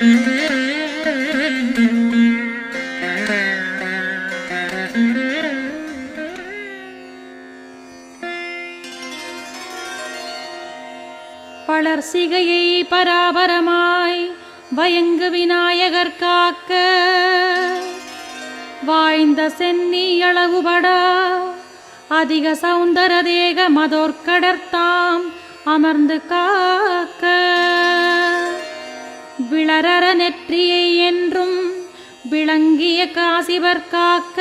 பலர் சிகையை பராபரமாய் வயங்கு விநாயகர் காக்க வாய்ந்த சென்னி அளவுபடா அதிக சௌந்தர தேக மதோர்கடர்த்தாம் அமர்ந்து காக்க. விளரற நெற்றியை என்றும் விளங்கிய காசிவர் காக்க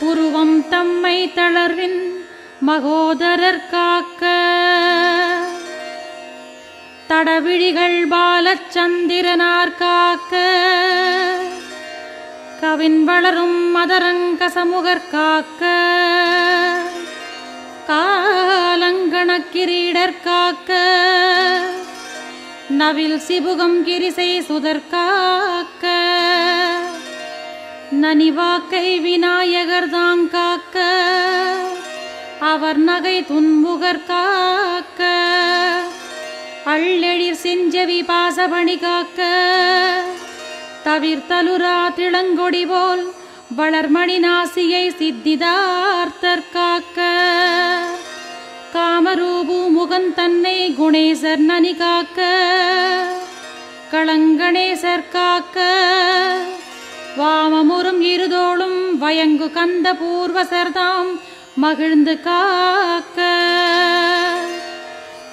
உருவம் தம்மை தளர்வின் மகோதரர் காக்க. தடவிழிகள் பாலச்சந்திரனார் காக்க கவின் வளரும் மதரங்க சமூகர் காக்க. காலங்கணக்கிரீடர் காக்க நவில் சிபுகம் கிரிசை சுதற்காக்க நனிவாக்கை விநாயகர் தாங் காக்க அவர் நகை துன்புகர் காக்க அள்ளெழிர் செஞ்சவி பாசபணி காக்க தவிர்த்தலுரா திளங்கொடி போல் வளர்மணி நாசியை சித்திதார்த்தற்காக்க காக்க. காமரூபு முகன் தன்னை குணேசர் நனி காக்க களங்கணேசர் காக்க. வாமமுறும் இருதோளும் வயங்கு கந்த பூர்வசர்தாம் மகிழ்ந்து காக்க.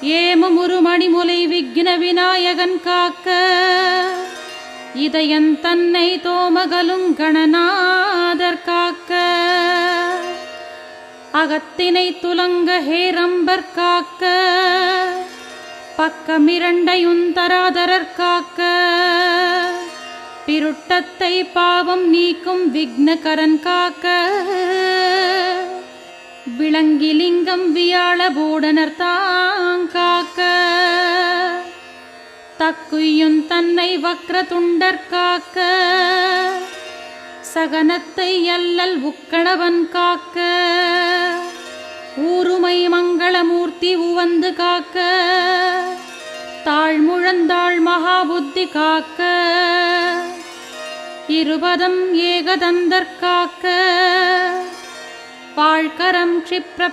ஏமமுரு மணிமுலை விக்ன விநாயகன் காக்க. இதயன் தன்னை தோமகலும் கணநாதர் காக்க. அகத்தினை துலங்க ஹேரம்பர் காக்க. பக்கமிரண்டையுந்தராதரர் காக்க. பிருட்டத்தை பாவம் நீக்கும் விக்னகரன் காக்க. விளங்கிலிங்கம் வியாழ பூடனர் தாங்காக்க தக்குயும் தன்னை வக்ர துண்டர் காக்க. சகனத்தை அல்லல் உக்கணவன் காக்க. ஊருமை மங்களமூர்த்தி உவந்து காக்க தாழ்முழந்தாள் மகாபுத்தி காக்க இருபதம் ஏகதந்தற்காக்க வாழ்கரம் க்ஷிப்ர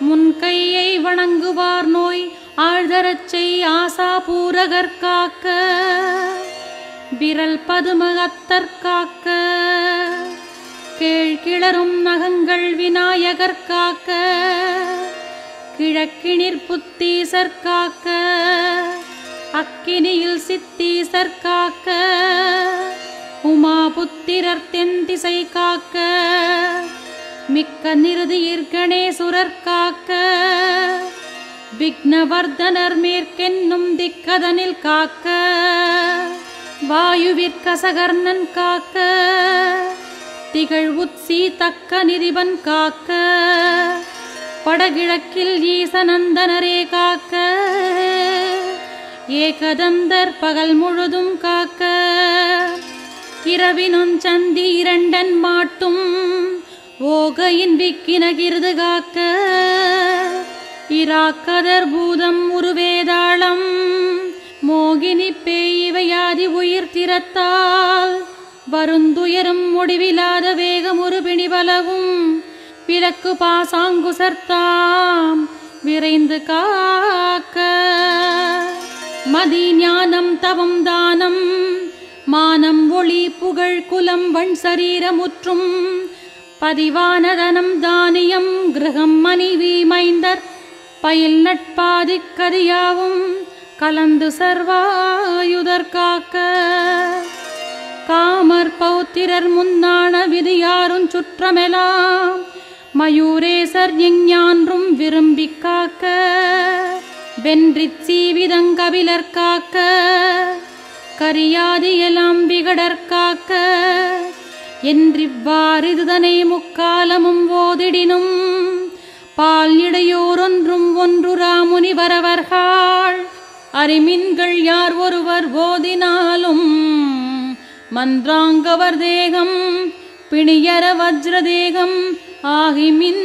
முன்கையை வணங்குவார் நோய் ஆழ்தரச்சை ஆசா பூரகற்காக்க விரல் பதுமகத்தற்காக்க கீழ் கீழ்கிளரும் நகங்கள் விநாயகர் காக்க கிழக்கினிற் புத்தீசர் காக்க அக்கினியில் சித்தீசர் காக்க உமா புத்திரர் தென்திசை காக்க மிக்க நிருதியிற் கணேசுரர் காக்க விக்னவர்தனர் மேற்கென்னும் திக்கதனில் காக்க வாயுவிற்கசகர்ணன் காக்க திகழ் உத்சி தக்க நிதிபன் காக்க படகிழக்கில் ஈசநந்தனரே காக்க ஏகதந்தர் பகல் முழுதும் காக்க. இரவினும் சந்தி இரண்டன் மாட்டும் ஓகையின் விக்கினகிருது காக்க. இராக்கதர் பூதம் உருவேதாளம் மோகினி பேய்வையாதி உயிர் திறத்தால் வருந்துயரும் முடிவிலாத வேகம் ஒரு பிணிபலவும் விளக்கு பாசாங்குசர்த்தாம் விரைந்து காக்க. மதி ஞானம் தவம் தானம் மானம் ஒளி புகழ் குலம் வண் சரீரமுற்றும் பதிவானதனம் தானியம் கிரகம் மனைவி மைந்தர் பயில் நட்பாதிக்கதியாவும் கலந்து சர்வாயுதற்காக்க காக்க முந்தான விதியாரும் சுற்றமெலாம். மயூரேசர் எஞ்ஞான்றும் விரும்பி காக்க வென்றிச் சீவிதங்கபிலர் காக்க கரியாதியெல்லாம் விகடர் காக்க. என்றிவ்வாறிதுதனை முக்காலமும் ஓதிடினும் பால் இடையோரொன்றும் ஒன்று ராமுனி வரவர்கள். அறிமின்கள் யார் ஒருவர் ஓதினாலும் मन्द्राङ्गवर्देहं पिणियरवज्रदेहम् आहिमिन्